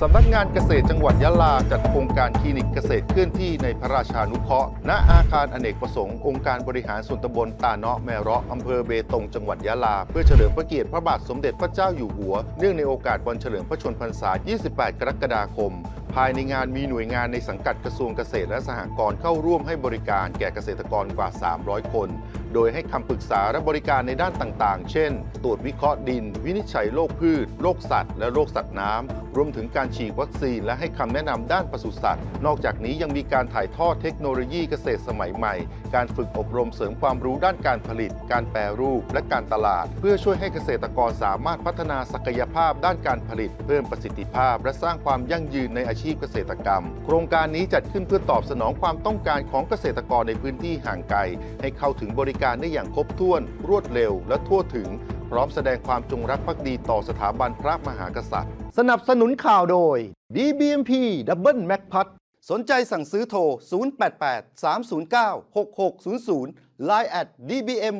สำนักงานเกษตรจังหวัดยะลาจัดโครงการคลินิกเกษตรเคลื่อนที่ในพระราชานุเคราะห์ณอาคารอเนกประสงค์องค์การบริหารส่วนตำบลตาเนาะแมเราะอำเภอเบตงจังหวัดยะลา เพื่อเฉลิมพระเกียรติพระบาทสมเด็จพระเจ้าอยู่หัว เนื่องในโอกาสวันเฉลิมพระชนพรรษา 28 กรกฎาคม ภายในงานมีหน่วยงานในสังกัดกระทรวงเกษตรและสหกรณ์เข้าร่วมให้บริการแก่เกษตรกรกว่า 300 คน โดยให้คำปรึกษาและบริการในด้านต่างๆ เช่น ตรวจวิเคราะห์ดิน วินิจฉัยโรคพืช โรคสัตว์ และโรคสัตว์น้ำ รวมถึงการฉีดวัคซีน และให้คำแนะนำด้านปศุสัตว์ นอกจากนี้ยังมีการถ่ายทอดเทคโนโลยีเกษตรสมัยใหม่ การฝึกอบรมเสริมความรู้ด้านการผลิต การแปรรูป และการตลาด เพื่อช่วยให้เกษตรกรสามารถพัฒนาศักยภาพด้านการผลิต เพิ่มประสิทธิภาพ และสร้างความยั่งยืนในอาชีพเกษตรกรรม โครงการนี้จัดขึ้นเพื่อตอบสนองความต้องการของเกษตรกรในพื้นที่ห่างไกล ให้เข้าถึงบริการได้อย่างครบถ้วน รวดเร็ว และทั่วถึง พร้อมแสดงความจงรักภักดีต่อสถาบันพระมหากษัตริย์ สนับสนุนข่าวโดย DBMP Double Mac พัดสนใจสั่งซื้อโทร 088 309 6600 Line at DBM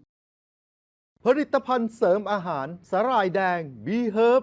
6600ผลิตภัณฑ์เสริมอาหารสาหร่ายแดง B Herb